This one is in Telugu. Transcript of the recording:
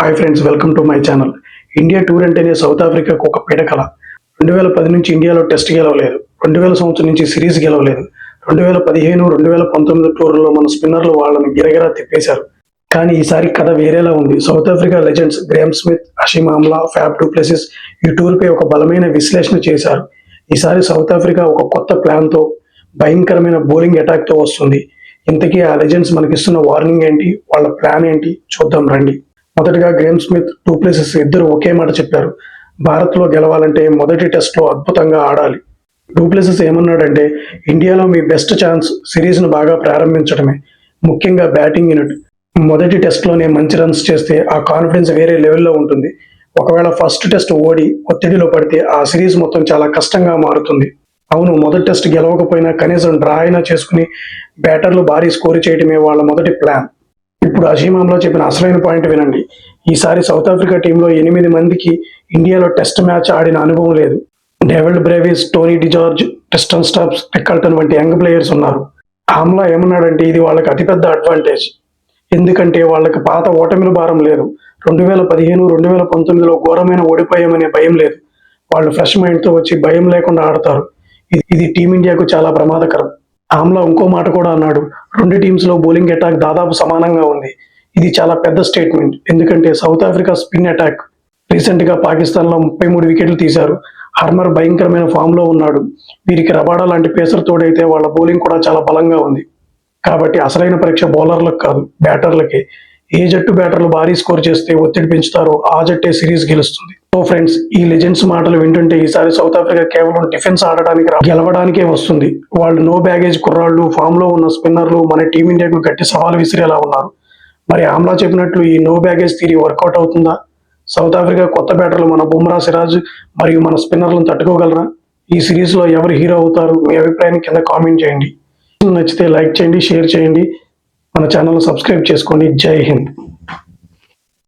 Hi friends welcome to my channel India tour అంటేనే సౌత్ ఆఫ్రికాకు ఒక పీడకల రెండు వేల పది నుంచి ఇండియాలో టెస్ట్ గెలవలేదు. రెండు వేల సంవత్సరం నుంచి సిరీస్ గెలవలేదు. రెండు వేల పదిహేను రెండు వేల పంతొమ్మిది టూర్లో మన స్పిన్నర్లు వాళ్ళని గిరగిరా తిప్పేశారు. కానీ ఈసారి కథ వేరేలా ఉంది. South Africa legends Graeme Smith Hashim Amla Faf du Plessis ఈ టూర్పై ఒక బలమైన విశ్లేషణ చేశారు. ఈసారి సౌత్ ఆఫ్రికా ఒక కొత్త ప్లాన్తో భయంకరమైన బౌలింగ్ అటాక్తో వస్తుంది. ఇంతకీ ఆ లెజెండ్స్ మనకిస్తున్న వార్నింగ్ ఏంటి? వాళ్ళ ప్లాన్ ఏంటి? చూద్దాం రండి. మొదటగా గ్రేమ్ స్మిత్ టూ ప్లేసెస్ ఇద్దరు ఒకే మాట చెప్పారు. భారత్లో గెలవాలంటే మొదటి టెస్ట్లో అద్భుతంగా ఆడాలి. డూప్లెసెస్ ఏమన్నాడంటే ఇండియాలో మీ బెస్ట్ ఛాన్స్ సిరీస్ను బాగా ప్రారంభించడమే. ముఖ్యంగా బ్యాటింగ్ యూనిట్. మొదటి టెస్ట్లోనే మంచి రన్స్ చేస్తే ఆ కాన్ఫిడెన్స్ వేరే లెవెల్లో ఉంటుంది. ఒకవేళ ఫస్ట్ టెస్ట్ ఓడి ఒత్తిడిలో పడితే ఆ సిరీస్ మొత్తం చాలా కష్టంగా మారుతుంది. అవును మొదటి టెస్ట్ గెలవకపోయినా కనీసం డ్రా అయినా చేసుకుని బ్యాటర్లు భారీ స్కోర్ చేయడమే వాళ్ళ మొదటి ప్లాన్. ఇప్పుడు అజీమాంలో చెప్పిన అసలైన పాయింట్ వినండి. ఈసారి సౌత్ ఆఫ్రికా టీంలో ఎనిమిది మందికి ఇండియాలో టెస్ట్ మ్యాచ్ ఆడిన అనుభవం లేదు. David Brevis Tony de Zorzi Tristan Stubbs ఎక్కల్టన్ వంటి యంగ్ ప్లేయర్స్ ఉన్నారు. ఆమ్లా ఏమన్నాడంటే ఇది వాళ్ళకి అతిపెద్ద అడ్వాంటేజ్. ఎందుకంటే వాళ్ళకి పాత ఓటమిల భారం లేదు. రెండు వేల పదిహేను రెండు వేల పంతొమ్మిదిలో ఘోరమైన ఓడిపోయామనే భయం లేదు. వాళ్ళు ఫ్రెష్ మైండ్తో వచ్చి భయం లేకుండా ఆడతారు. ఇది- ఇది టీమిండియాకు చాలా ప్రమాదకరం. ఆమ్లా ఇంకో మాట కూడా అన్నాడు. రెండు టీమ్స్లో బౌలింగ్ అటాక్ దాదాపు సమానంగా ఉంది. ఇది చాలా పెద్ద స్టేట్మెంట్. ఎందుకంటే సౌత్ ఆఫ్రికా స్పిన్ అటాక్. రీసెంట్గా పాకిస్తాన్లో ముప్పై మూడు వికెట్లు తీశారు. హర్మర్ భయంకరమైన ఫామ్లో ఉన్నాడు. వీరికి రబాడా లాంటి పేసర్ తోడైతే వాళ్ళ బౌలింగ్ కూడా చాలా బలంగా ఉంది. కాబట్టి అసలైన పరీక్ష బౌలర్లకు కాదు బ్యాటర్లకి. ఏ జట్టు బ్యాటర్లు భారీ స్కోర్ చేస్తే ఒత్తిడి పెంచుతారో ఆ జట్టే సిరీస్ గెలుస్తుంది. సో ఫ్రెండ్స్ ఈ లెజెండ్స్ మాటలు వింటుంటే ఈసారి సౌత్ ఆఫ్రికా కేవలం డిఫెన్స్ ఆడడానికి గెలవడానికే వస్తుంది. వాళ్ళు నో బ్యాగేజ్ కుర్రాళ్ళు ఫామ్లో ఉన్న స్పిన్నర్లు మన టీమిండియాకు గట్టి సవాలు విసిరేలా ఉన్నారు. మరి ఆమ్లా చెప్పినట్లు ఈ no baggage theory work out అవుతుందా? సౌత్ ఆఫ్రికా కొత్త బ్యాటర్లు మన బుమ్రా సిరాజ్ మరియు మన స్పిన్నర్లను తట్టుకోగలరా? ఈ సిరీస్లో ఎవరు హీరో అవుతారు? మీ అభిప్రాయాన్ని కింద కామెంట్ చేయండి. నచ్చితే లైక్ చేయండి షేర్ చేయండి. మన ఛానల్ సబ్స్క్రైబ్ చేసుకోండి. జై హింద్.